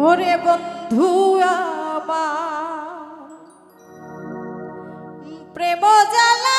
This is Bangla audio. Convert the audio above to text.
ওরে বন্ধু আমার প্রেম জ্বালা